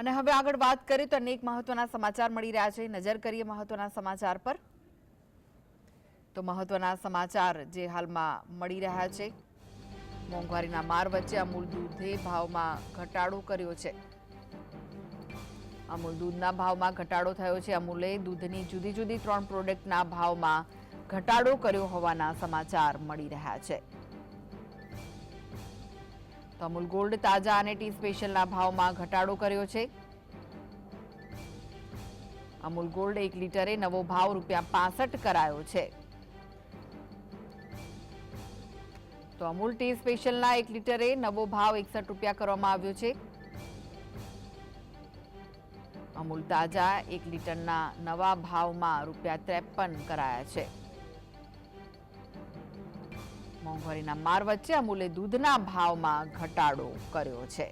અને હવે આગળ વાત કરીએ તો અનેક મહત્વના સમાચાર મળી રહ્યા છે. નજર કરીએ મહત્વના સમાચાર પર. તો મહત્વના સમાચાર જે હાલમાં મળી રહ્યા છે. મોંઘવારીના માર વચ્ચે અમૂલ દૂધે ભાવમાં ઘટાડો કર્યો છે. અમૂલ દૂધના ભાવમાં ઘટાડો થયો છે. અમૂલે દૂધની જુદી જુદી ત્રણ પ્રોડક્ટના ભાવમાં ઘટાડો કર્યો હોવાના સમાચાર મળી રહ્યા છે. તો અમૂલ ગોલ્ડ તાજા અને ટી સ્પેશિયલના ભાવમાં ઘટાડો કર્યો છે. અમૂલ ગોલ્ડ એક લીટરે નવો ભાવ રૂપિયા પાસઠ કરાયો છે. તો અમૂલ ટી સ્પેશિયલના એક લીટરે નવો ભાવ એકસઠ રૂપિયા કરવામાં આવ્યો છે. અમૂલ તાજા એક લીટરના નવા ભાવમાં રૂપિયા ત્રેપન કરાયા છે. મોંઘવારીના માર વચ્ચે અમૂલે દૂધના ભાવમાં ઘટાડો કર્યો છે.